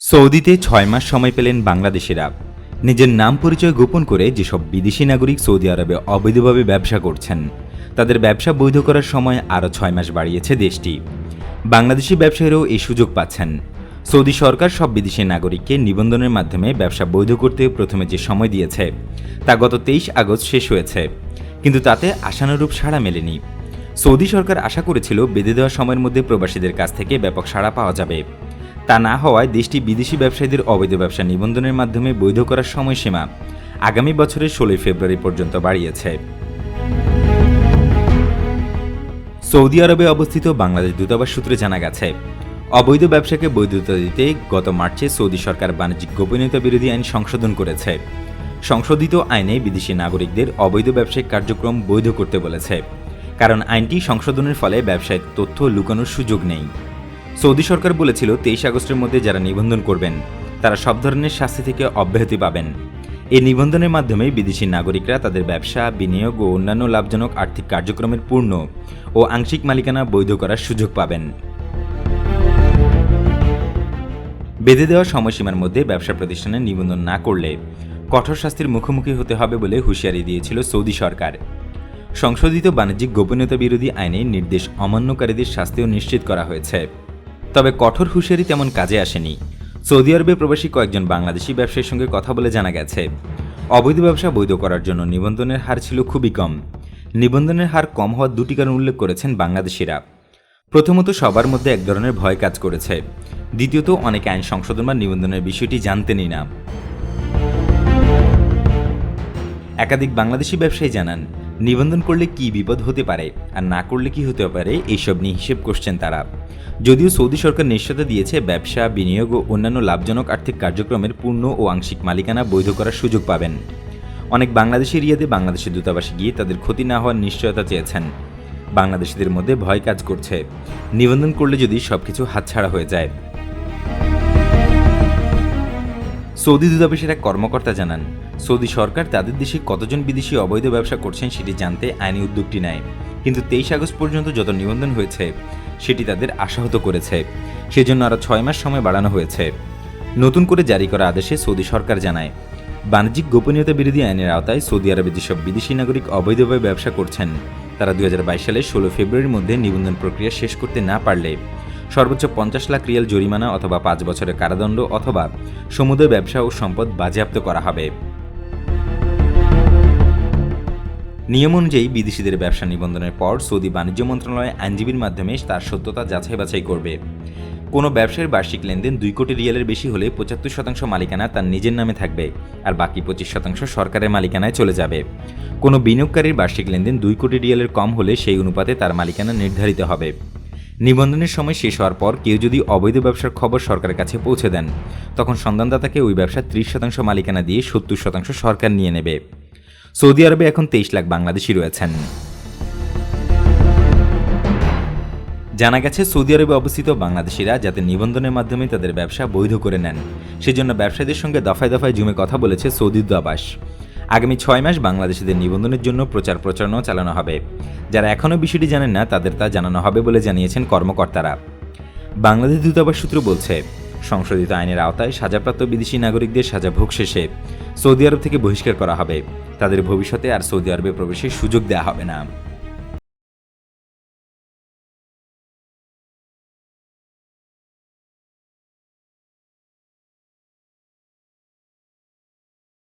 সৌদিতে ছয় মাস সময় পেলেন বাংলাদেশিরা। নিজের নাম পরিচয় গোপন করে যেসব বিদেশি নাগরিক সৌদি আরবে অবৈধভাবে ব্যবসা করছেন, তাদের ব্যবসা বৈধ করার সময় আরও ছয় মাস বাড়িয়েছে দেশটি। বাংলাদেশি ব্যবসায়ীরাও এই সুযোগ পাচ্ছেন। সৌদি সরকার সব বিদেশি নাগরিককে নিবন্ধনের মাধ্যমে ব্যবসা বৈধ করতে প্রথমে যে সময় দিয়েছে, তা গত তেইশ আগস্ট শেষ হয়েছে। কিন্তু তাতে আশানুরূপ সাড়া মেলেনি। সৌদি সরকার আশা করেছিল বেঁধে দেওয়া সময়ের মধ্যে প্রবাসীদের কাছ থেকে ব্যাপক সাড়া পাওয়া যাবে। তা না হওয়ায় দেশটি বিদেশি ব্যবসায়ীদের অবৈধ ব্যবসা নিবন্ধনের মাধ্যমে বৈধ করার সময়সীমা আগামী বছরের ষোলোই ফেব্রুয়ারি পর্যন্ত বাড়িয়েছে। সৌদি আরবে অবস্থিত বাংলাদেশ দূতাবাস সূত্রে জানা গেছে, অবৈধ ব্যবসাকে বৈধতা দিতে গত মার্চে সৌদি সরকার বাণিজ্যিক গোপনীয়তা বিরোধী আইন সংশোধন করেছে। সংশোধিত আইনে বিদেশি নাগরিকদের অবৈধ ব্যবসায়িক কার্যক্রম বৈধ করতে বলেছে, কারণ আইনটি সংশোধনের ফলে ব্যবসায়িক তথ্য লুকানোর সুযোগ নেই। সৌদি সরকার বলেছিল তেইশ আগস্টের মধ্যে যারা নিবন্ধন করবেন, তারা সব ধরনের শাস্তি থেকে অব্যাহতি পাবেন। এই নিবন্ধনের মাধ্যমে বিদেশি নাগরিকরা তাদের ব্যবসা, বিনিয়োগ ও অন্যান্য লাভজনক আর্থিক কার্যক্রমের পূর্ণ ও আংশিক মালিকানা বৈধ করার সুযোগ পাবেন। বেঁধে দেওয়া সময়সীমার মধ্যে ব্যবসা প্রতিষ্ঠানে নিবন্ধন না করলে কঠোর শাস্তির মুখোমুখি হতে হবে বলে হুঁশিয়ারি দিয়েছিল সৌদি সরকার। সংশোধিত বাণিজ্যিক গোপনীয়তা বিরোধী আইনে নির্দেশ অমান্যকারীদের শাস্তিও নিশ্চিত করা হয়েছে। তবে কঠোর হুঁশিয়ারি তেমন কাজে আসেনি। সৌদি আরবে প্রবাসী কয়েকজন বাংলাদেশি ব্যবসায়ীর সঙ্গে কথা বলে জানা গেছে। অবৈধ ব্যবসা বৈধ করার জন্য নিবন্ধনের হার ছিল খুবই কম। নিবন্ধনের হার কম হওয়ার দুটি কারণ উল্লেখ করেছেন বাংলাদেশিরা। প্রথমত, সবার মধ্যে এক ধরনের ভয় কাজ করেছে। দ্বিতীয়ত, অনেকে আইন সংশোধন বা নিবন্ধনের বিষয়টি জানতেনই না। একাধিক বাংলাদেশি ব্যবসায়ী জানান নিবন্ধন করলে কি বিপদ হতে পারে আর না করলে কি হতে পারে, এইসব নিয়ে হিসেব করছেন তারা। যদিও সৌদি সরকার নিশ্চয়তা দিয়েছে, ব্যবসা, বিনিয়োগ ও অন্যান্য লাভজনক আর্থিক কার্যক্রমের পূর্ণ ও আংশিক মালিকানা বৈধ করার সুযোগ পাবেন। অনেক বাংলাদেশি রিয়াদে বাংলাদেশের দূতাবাসে গিয়ে তাদের ক্ষতি না হওয়ার নিশ্চয়তা চেয়েছেন। বাংলাদেশিদের মধ্যে ভয় কাজ করছে। নিবন্ধন করলে যদি সবকিছু হাতছাড়া হয়ে যায় সৌদি দূতাবাসের এক কর্মকর্তা জানান, সৌদি সরকার তাদের দেশে কতজন বিদেশি অবৈধ ব্যবসা করছেন সেটি জানতে আইনি উদ্যোগটি নেয়। কিন্তু তেইশ আগস্ট পর্যন্ত যত নিবন্ধন হয়েছে, সেটি তাদের আশাহত করেছে। সেজন্য আরও ছয় মাস সময় বাড়ানো হয়েছে। নতুন করে জারি করা আদেশে সৌদি সরকার জানায়, বাণিজ্যিক গোপনীয়তা বিরোধী আইনের আওতায় সৌদি আরবে যেসব বিদেশি নাগরিক অবৈধভাবে ব্যবসা করছেন, তারা দুই সালের ষোলো ফেব্রুয়ারির মধ্যে নিবন্ধন প্রক্রিয়া শেষ করতে না পারলে সর্বোচ্চ পঞ্চাশ লাখ রিয়াল জরিমানা অথবা পাঁচ বছরের কারাদণ্ড অথবা সমুদ্র ব্যবসা ও সম্পদ বাজেয়াপ্ত করা হবে। নিয়ম অনুযায়ী বিদেশিদের ব্যবসা নিবন্ধনের পর সৌদি বাণিজ্য মন্ত্রণালয় আইনজীবীর মাধ্যমে তার সত্যতা যাচাই বাছাই করবে। কোনো ব্যবসায়ের বার্ষিক লেনদেন দুই কোটি রিয়ালের বেশি হলে পঁচাত্তর শতাংশ মালিকানা তার নিজের নামে থাকবে আর বাকি পঁচিশ শতাংশ সরকারের মালিকানায় চলে যাবে। কোনো বিনিয়োগকারীর বার্ষিক লেনদেন দুই কোটি রিয়ালের কম হলে সেই অনুপাতে তার মালিকানা নির্ধারিত হবে। নিবন্ধনের সময় শেষ হওয়ার পর কেউ যদি অবৈধ ব্যবসার খবর সরকারের কাছে পৌঁছে দেন, তখন সন্ধানদাতাকে ওই ব্যবসার ত্রিশ শতাংশ মালিকানা দিয়ে সত্তর শতাংশ সরকার নিয়ে নেবে। সৌদি আরবে এখন তেইশ লাখ বাংলাদেশি রয়েছেন। জানা গেছে, সৌদি আরবে অবস্থিত বাংলাদেশিরা যাতে নিবন্ধনের মাধ্যমে তাদের ব্যবসা বৈধ করে নেন, সেজন্য ব্যবসায়ীদের সঙ্গে দফায় দফায় জুমে কথা বলেছে সৌদি দূতাবাস। আগামী ছয় মাস বাংলাদেশিদের নিবন্ধনের জন্য প্রচার প্রচারণাও চালানো হবে। যারা এখনও বিষয়টি জানেন না, তাদের তা জানানো হবে বলে জানিয়েছেন কর্মকর্তারা। বাংলাদেশ দূতাবাস সূত্র বলছে, সংশোধিত আইনের আওতায় সাজাপ্রাপ্ত বিদেশি নাগরিকদের সাজা ভোগ শেষে সৌদি আরব থেকে বহিষ্কার করা হবে। তাদের ভবিষ্যতে আর সৌদি আরবে প্রবেশের সুযোগ দেওয়া হবে না।